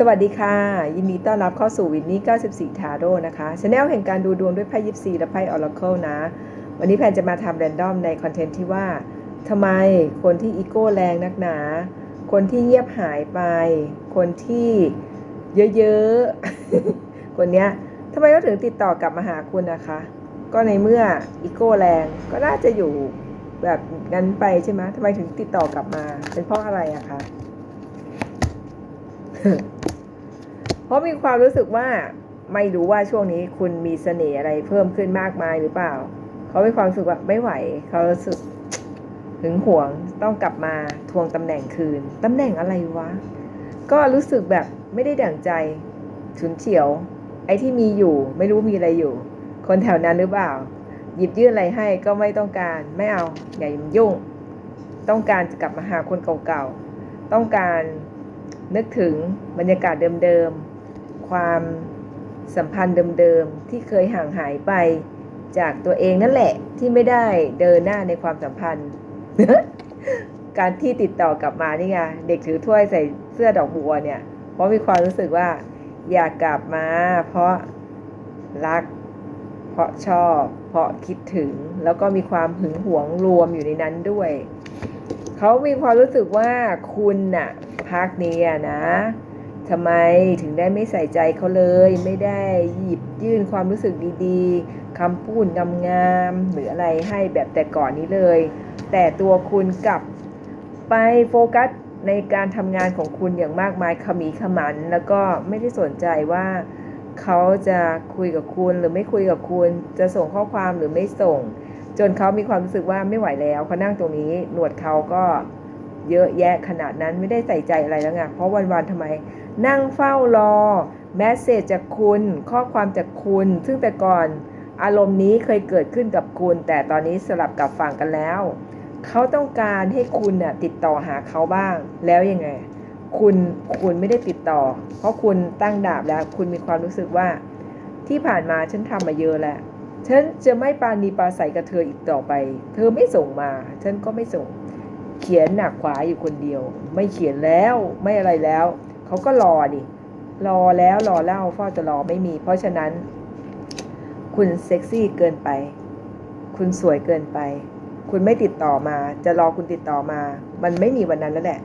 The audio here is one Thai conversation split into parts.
สวัสดีค่ะ ยินดีต้อนรับเข้าสู่วินนี่94 ทาโร่นะคะช anel แห่งการดูดวงด้วยไพ่ยิปซีและไพ่ออร์เคิลนะ วันนี้แพนจะมาทำแรนดอมในคอนเทนต์ที่ว่าทำไมคนที่อีโก้แรงนักหนา คนที่เงียบหายไป คนที่เยอะๆ คนเนี้ยทำไมเขาถึงติดต่อกลับมาหาคุณนะคะ ก็ในเมื่ออีโก้แรงก็น่าจะอยู่แบบนั้นไปใช่ไหมทำไมถึงติดต่อกลับมา เป็นเพราะอะไรอะคะ เพราะมีความรู้สึกว่าไม่รู้ว่าช่วงนี้คุณมีเสน่ห์อะไรเพิ่มขึ้นมากมายหรือเปล่า เขามีความรู้สึกว่าไม่ไหว เขารู้สึกหึงหวงต้องกลับมาทวงตำแหน่งคืนตำแหน่งอะไรวะ ก็รู้สึกแบบไม่ได้ดั่งใจฉุนเฉียว ไอ้ที่มีอยู่ ไม่รู้มีอะไรอยู่ คนแถวนั้นหรือเปล่า หยิบยื่นอะไรให้ก็ไม่ต้องการไม่เอาอย่ายุ่ง ต้องการจะกลับมาหาคนเก่าๆต้องการนึกถึงบรรยากาศเดิมๆ ความสัมพันธ์เดิมๆที่เคยห่างหายไป จากตัวเองนั่นแหละที่ไม่ได้เดินหน้าในความสัมพันธ์ การที่ติดต่อกลับมานี่ไงเด็กถือถ้วยใส่เสื้อดอกบัวเนี่ย เพราะมีความรู้สึกว่าอยากกลับมา เพราะรัก เพราะชอบ เพราะคิดถึง แล้วก็มีความหึงหวงรวมอยู่ในนั้นด้วย เขามีความรู้สึกว่าคุณน่ะพักนี้อะนะ ทำไมถึงได้ไม่ใส่ใจเขาเลย ไม่ได้หยิบยื่นความรู้สึกดีๆคำพูดงามๆหรืออะไรให้แบบแต่ก่อนนี้เลย แต่ตัวคุณกลับไปโฟกัสในการทำงานของคุณอย่างมากมายขมีขมัน แล้วก็ไม่ได้สนใจว่าเขาจะคุยกับคุณหรือไม่คุยกับคุณ จะส่งข้อความหรือไม่ส่ง จนเขามีความรู้สึกว่าไม่ไหวแล้วเขานั่งตรงนี้หนวดเขาก็ เยอะแยะขนาดนั้นไม่ได้ใส่ใจอะไรแล้วไงเพราะวันๆทำไม นั่งเฝ้ารอแมสเซจจากคุณ ข้อความจากคุณ ซึ่งแต่ก่อนอารมณ์นี้เคยเกิดขึ้นกับคุณ แต่ตอนนี้สลับกับฝั่งกันแล้ว เขาต้องการให้คุณน่ะติดต่อหาเขาบ้างแล้วยังไง คุณคุณไม่ได้ติดต่อ เพราะคุณตั้งดาบแล้ว คุณมีความรู้สึกว่า ที่ผ่านมาฉันทำมาเยอะแล้วฉันจะไม่ปานีปาใสกับเธออีกต่อไป เธอไม่ส่งมา ฉันก็ไม่ส่ง เขียนหนักขวาอยู่คนเดียว ไม่เขียนแล้วไม่อะไรแล้ว เขาก็รอดิรอแล้วรอเล่าเฝ้าจะรอไม่มี เพราะฉะนั้น คุณเซ็กซี่เกินไป คุณสวยเกินไป คุณไม่ติดต่อมา จะรอคุณติดต่อมา มันไม่มีวันนั้นแล้วแหละ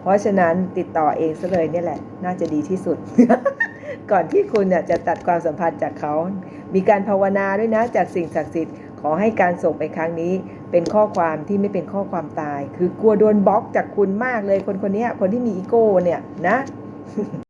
เพราะฉะนั้นติดต่อเองซะเลยเนี่ยแหละ น่าจะดีที่สุด ก่อนที่คุณเนี่ยจะตัดความสัมพันธ์จากเขา มีการภาวนาด้วยนะจากสิ่งศักดิ์สิทธิ์ขอให้การส่งไปครั้งนี้ เป็นข้อความที่ไม่เป็นข้อความตาย คือกลัวโดนบล็อกจากคุณมากเลยคนคนนี้คนที่มีอีโก้เนี่ยนะ